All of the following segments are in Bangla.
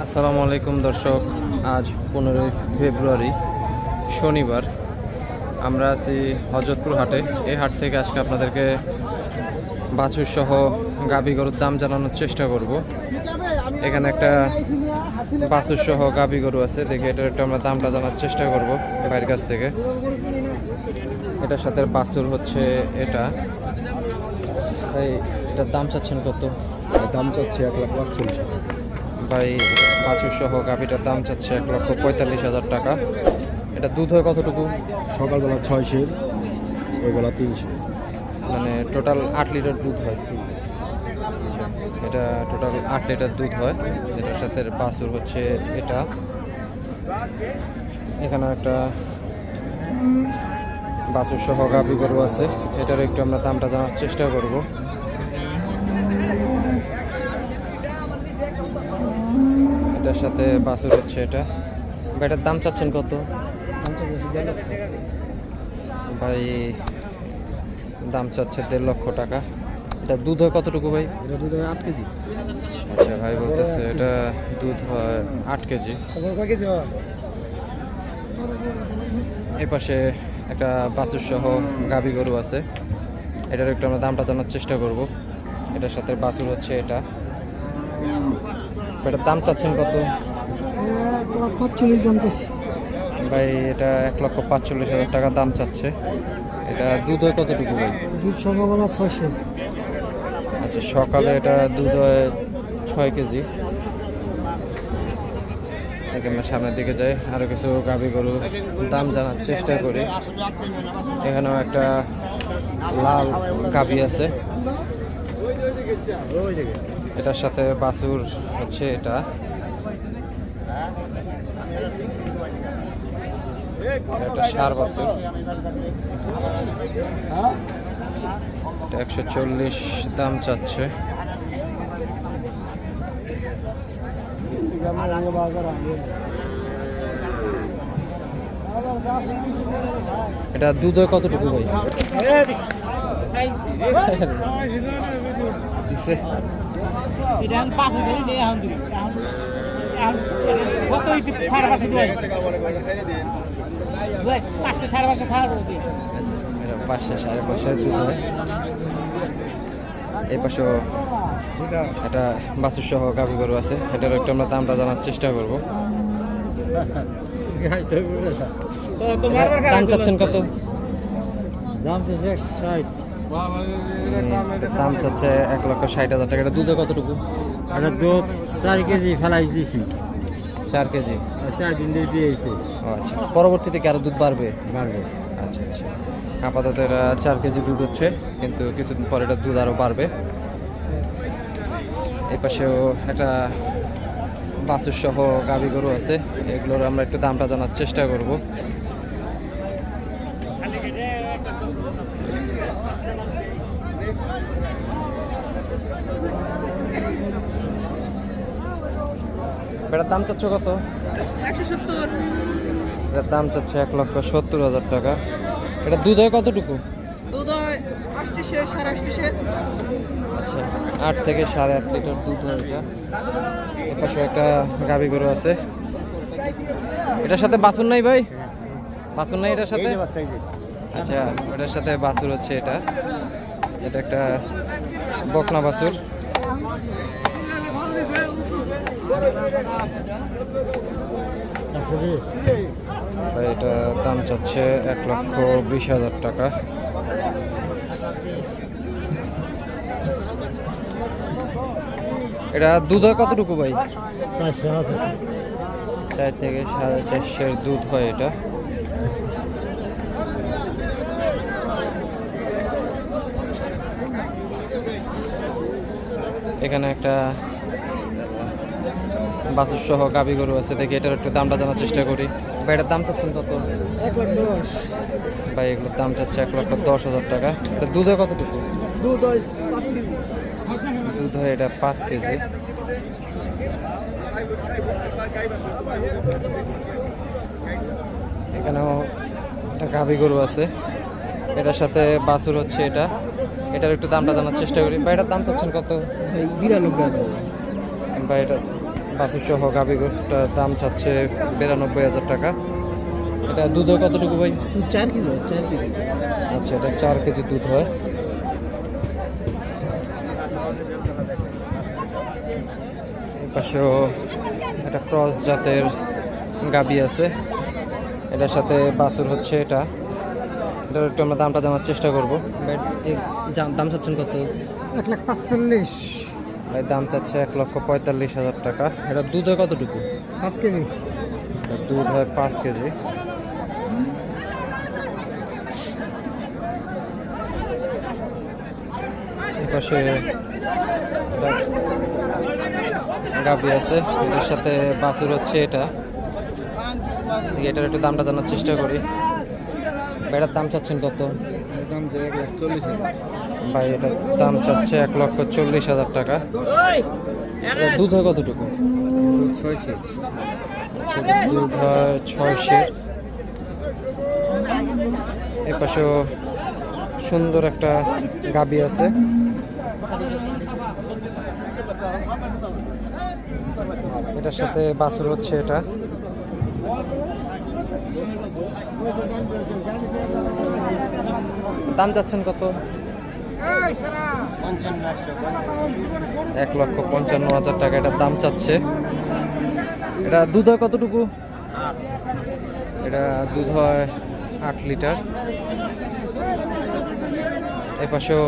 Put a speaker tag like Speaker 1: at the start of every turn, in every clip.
Speaker 1: আসসালামু আলাইকুম দর্শক, আজ পনেরোই ফেব্রুয়ারি, শনিবার। আমরা আছি হজরতপুর হাটে। এই হাট থেকে আজকে আপনাদেরকে বাছুর সহ গাভী গরুর দাম জানানোর চেষ্টা করব। এখানে একটা বাছুর সহ গাভী গরু আছে, দেখি এটার একটু আমরা দামটা জানার চেষ্টা করব ভাইয়ের কাছ থেকে। এটার সাথে বাছুর হচ্ছে এটা। এটার দাম চাচ্ছেন কত?
Speaker 2: দাম চাচ্ছে এক লাখ পাঁচচল্লিশ হাজার।
Speaker 1: ভাই বাছুর সহ গাভিটার দাম চাচ্ছে এক লক্ষ পঁয়তাল্লিশ হাজার টাকা। এটা দুধ হয় কতটুকু?
Speaker 2: সকালবেলা ছয়শের ওইবেলা তিনশো
Speaker 1: মানে টোটাল আট লিটার দুধ হয়। এটা টোটাল আট লিটার দুধ হয়। এটার সাথে বাছুর হচ্ছে এটা। এখানে একটা বাছুর সহ গাভি গরু আছে। এটার একটু আমরা দামটা জানার চেষ্টা করব। এটার সাথে বাছুর হচ্ছে এটা। এটার দাম চাচ্ছেন কত? ভাই দাম চাচ্ছে দেড় লক্ষ টাকা। এটা দুধ হয় কতটুকু ভাই?
Speaker 2: দুধ হয় আট কেজি।
Speaker 1: আচ্ছা ভাই বলতেছে এটা দুধ হয় আট কেজি। এই পাশে একটা বাছুর সহ গাভি গরু আছে। এটার একটু আমরা দামটা জানার চেষ্টা করব। এটার সাথে বাছুর হচ্ছে এটা। এটার দাম চাচ্ছেন কত?
Speaker 2: পাঁচচল্লিশ দাম চাচ্ছি।
Speaker 1: ভাই এটা এক লক্ষ পাঁচচল্লিশ হাজার টাকা দাম চাচ্ছে। এটা দুধ হয় কতটুকু ভাই?
Speaker 2: দুধ সকালবেলা ছয়শো
Speaker 1: আচ্ছা সকালে এটা দুধ হয় ছয় কেজি। আমরা সামনের দিকে যাই আরও কিছু গাভি গরু দাম জানার চেষ্টা করি। এখানেও একটা লাল গাভি আছে। এটার সাথে বাছুর হচ্ছে এটা। সার একশো চল্লিশ দাম চাচ্ছে। এটা দুধ কতটুকু ভাই? দিছে।
Speaker 3: এটা এখন পাঁচ হাজার নেই এখন দিবি। এখন কত হইতে সাড়ে পাঁচশো দুয়াই দুয়াই পাঁচশো সাড়ে পাঁচশো খাওয়া
Speaker 1: পাঁচশো সাড়ে পাঁচশো হয় এই পাশেও একটা বাছুর সহ গাভি গরু আছে। এটার একটু আমরা দামটা জানার চেষ্টা করব। দাম চাচ্ছেন কত?
Speaker 2: দাম চাচ্ছে ষাট।
Speaker 1: দাম চাচ্ছে এক লক্ষ ষাট হাজার টাকা। এটা দুধে কতটুকু?
Speaker 2: একটা দুধ চার কেজি ফেলাই দিছি।
Speaker 1: চার কেজি?
Speaker 2: চার দিন দিয়ে দিয়েছে
Speaker 1: ও আচ্ছা। পরবর্তীতে কি আরও দুধ বাড়বে?
Speaker 2: বাড়বে।
Speaker 1: আচ্ছা আচ্ছা। আপাতত এটা চার কেজি দুধ হচ্ছে কিন্তু কিছুদিন পরে এটা দুধ আরও বাড়বে। এই পাশেও একটা বাছুর সহ গাভি গরু আছে। এগুলোর আমরা একটু দামটা জানার চেষ্টা করব। এটার দাম চাচ্ছ কত?
Speaker 4: একশো সত্তর।
Speaker 1: এটার দাম চাচ্ছে এক লক্ষ সত্তর হাজার টাকা। এটা দুধ হয় কতটুকু?
Speaker 4: দুধ হয় সাড়ে
Speaker 1: আচ্ছা আট থেকে সাড়ে আট লিটার দুধ হয় এটা। এপাশে একটা গাভি গরু আছে। এটার সাথে বাছুর নাই ভাই? বাছুর নাই এটার সাথে? আচ্ছা এটার সাথে বাছুর হচ্ছে এটা। এটা একটা বকনা বাছুর। এটা দাম চাচ্ছে এক লক্ষ বিশ হাজার টাকা। এটা দুধ হয় কতটুকু ভাই? চার থেকে সাড়ে চারশের দুধ হয় এটা। এখানে একটা বাছুর সহ গাভি গরু আছে। দেখি এটার একটু দামটা জানার চেষ্টা করি। ভাই এটার দাম চাচ্ছেন কত?
Speaker 2: এক লাখ দশ।
Speaker 1: ভাই এগুলোর দাম চাচ্ছে এক লক্ষ দশ হাজার টাকা। এটা দুধ কতটুকু?
Speaker 2: দুধ হয়
Speaker 1: দুধ হয় এটা পাঁচ কেজি। এখানেও একটা গাভি গরু আছে। এটার সাথে বাছুর হচ্ছে এটা। এটার একটু দামটা জানার চেষ্টা করি। বা এটার দাম চাচ্ছেন কত?
Speaker 2: বিরানব্বই
Speaker 1: বা এটা বাসু সহ গাভিটার দাম চাচ্ছে বিরানব্বই হাজার টাকা। এটা দুধও কতটুকু ভাই?
Speaker 2: চার কিলো চার কেজি।
Speaker 1: আচ্ছা এটা চার কেজি দুধ হয়। পাশেও একটা ক্রস জাতের গাবি আছে। এটার সাথে বাছুর হচ্ছে এটা। এটার একটু আমরা দামটা জানার চেষ্টা করব। দাম চাচ্ছেন কত?
Speaker 2: এক লাখ পাঁচচল্লিশ।
Speaker 1: ভাই দাম চাচ্ছে এক লক্ষ পঁয়তাল্লিশ হাজার টাকা। এটা দুধ হয় কতটুকু?
Speaker 2: পাঁচ কেজি।
Speaker 1: দুধ হয় পাঁচ কেজি। এপাশে গাবি আছে এটার সাথে বাছুর হচ্ছে এটা। এটার একটু দামটা জানার চেষ্টা করি। এটার দাম চাচ্ছেন কত?
Speaker 2: দাম তো এক লাখ চল্লিশ হাজার।
Speaker 1: ভাই এটার দাম চাচ্ছে এক লক্ষ চল্লিশ হাজার টাকা। দুধ হয় কতটুকু?
Speaker 2: ছয়
Speaker 1: দুধ হয় ছয় সের এপাশেও সুন্দর একটা গাবি আছে। এটার সাথে বাছুর হচ্ছে এটা। দাম চাচ্ছেন কত? এক লক্ষ পঞ্চান্ন হাজার টাকা এটার দাম চাচ্ছে। এটা দুধ হয় কতটুকু? এটা দুধ হয় আট লিটার। এ পাশেও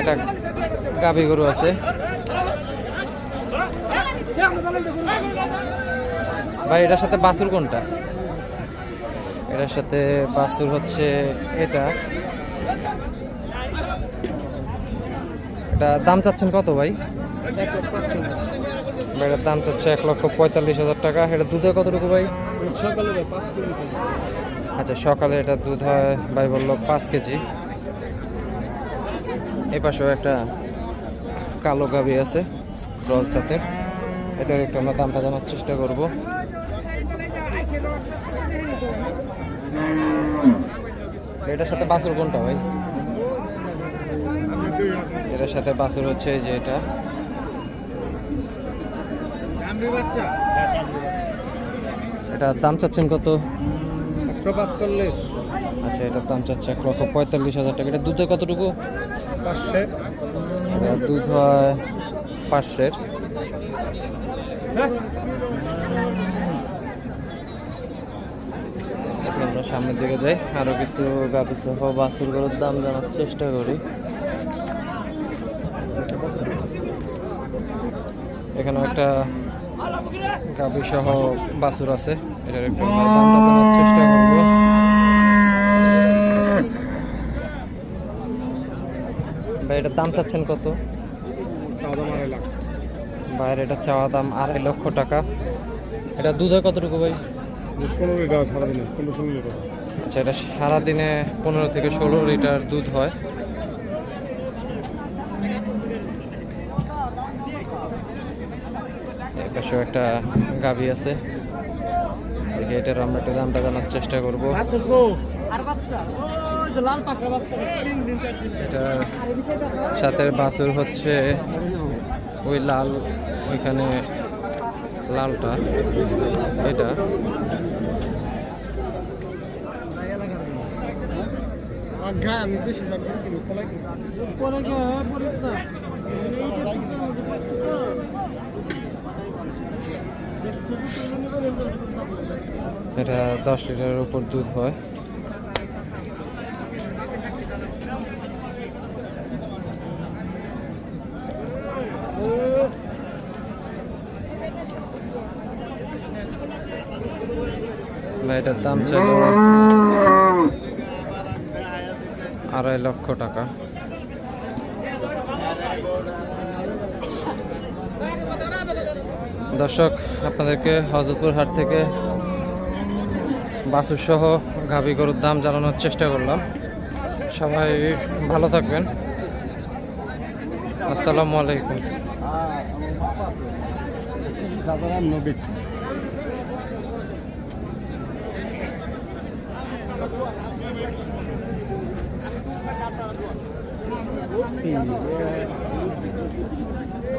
Speaker 1: এটা গাভী গরু আছে। ভাই, এটার সাথে বাছুর কোনটা? এটার সাথে বাছুর হচ্ছে এটা। এটা দাম চাচ্ছেন কত ভাই? এটার দাম চাচ্ছে এক লক্ষ পঁয়তাল্লিশ হাজার টাকা। এটা দুধে কতটুকু ভাই? আচ্ছা সকালে এটা দুধ হয়, ভাই বলল পাঁচ কেজি। এই পাশেও একটা কালো গাভি আছে ক্রস জাতের। এটার একটু আমরা দামটা জানার চেষ্টা করব। এটার সাথে বাছুর কোনটা ভাই? এটার সাথে বাছুর হচ্ছে এই যে এটা। এটা দাম চাচ্ছেন কত?
Speaker 2: একশো পাঁচচল্লিশ।
Speaker 1: আচ্ছা এটার দাম চাচ্ছে এক লক্ষ পঁয়তাল্লিশ হাজার টাকা। এটা দুধে কতটুকু? দুধ হয় পাঁচশের। আমরা সামনের দিকে যাই। আরও কিছু গাভি সহ বাছুর গরুর দাম জানার চেষ্টা করি। এখানে একটা গাভি সহ বাছুর আছে। এটার একটু আমরা দামটা জানার চেষ্টা করব। ভাই এটার দাম চাচ্ছেন কত? বাইরে এটা চাওয়া দাম আড়াই লক্ষ টাকা। এটা দুধ হয় কতটুকু ভাই?
Speaker 2: পনেরো লিটার সারাদিনে পনেরো ষোলো লিটার।
Speaker 1: আচ্ছা এটা সারাদিনে পনেরো থেকে ষোলো লিটার দুধ হয়। পাশেও একটা গাভি আছে। দেখি এটার আমরা একটু দামটা জানার চেষ্টা করব।
Speaker 3: আর বাচ্চা? ওই যে লাল পাকড়া বাচ্চা তিন দিন চার দিন।
Speaker 1: এটার সাথে বাছুর হচ্ছে ওই লাল ওইখানে লালটা এটা।
Speaker 2: আমি বেশি দাম দিয়ে কিনি কলাই কিনি
Speaker 3: পরে গিয়ে পরে তো
Speaker 1: এটা দশ লিটারের উপর দুধ হয়। এটার দাম চাইল আড়াই লক্ষ টাকা। দর্শক, আপনাদেরকে হজরতপুর হাট থেকে বাছুর সহ গাভী গরুর দাম জানানোর চেষ্টা করলাম। সবাই ভালো থাকবেন। আসসালামু আলাইকুম।
Speaker 2: সাধারণ নবী